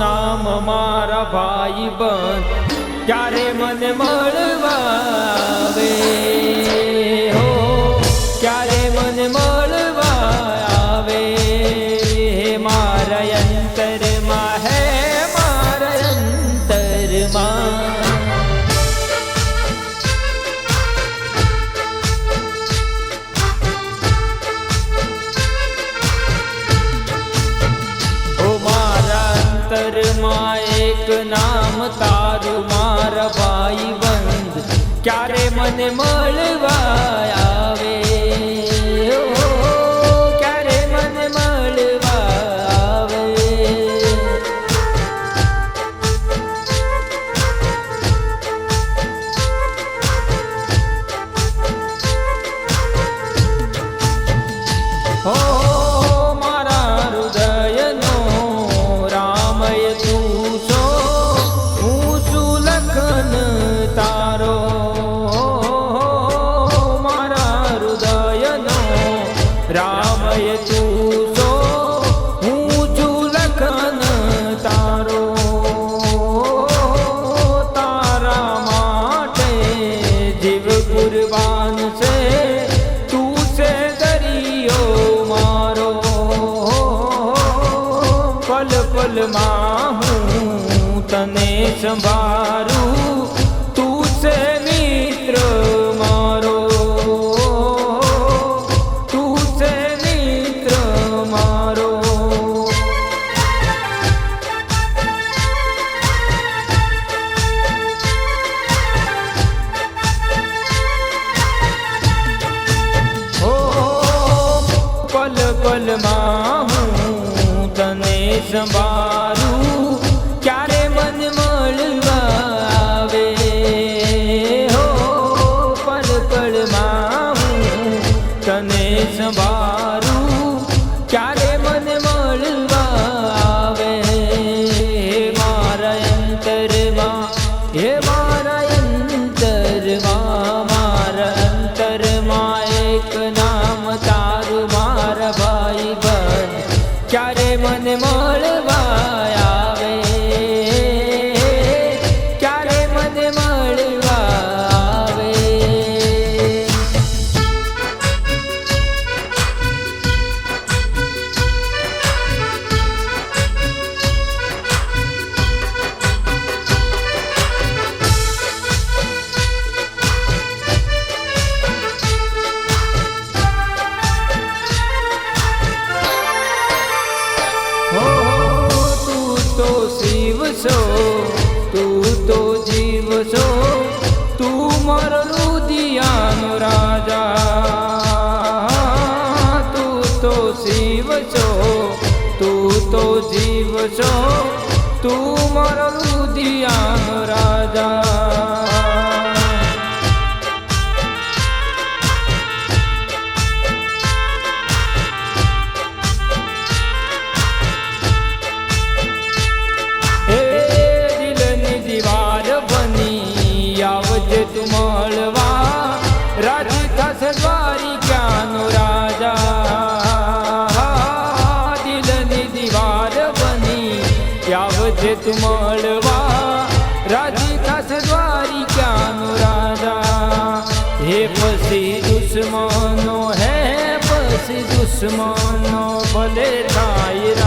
મારા ભાઈ બન ક્યારે મને મળવા અંતરમાં એક નામ તારું મારા ભાઈ બંધ. ક્યારે મને મળવા રામય તું છો હું છું લખન તારો. તારા માટે જીવ કુરબાન છે, તું છે દરિયો મારો. પલ પલમાં હું તને સંભારું તને ક્યારે મન મળવા આવે? હો પલ પલમાં હું તને સંભારું ક્યારે મન મળવા આવે? મારા અંતરમાં, હે મારા અંતરમાં મારો લુધિયાનો રાજા તું તો શિવ છો તું તો જીવ છો તું મારો લુધિયાનો રાજા આવજે તું મળવા. રાજી થશે દ્વારિકાનો રાજા. હે પછી દુશ્મનો, હે પછી દુશ્મનો, ભલે થાય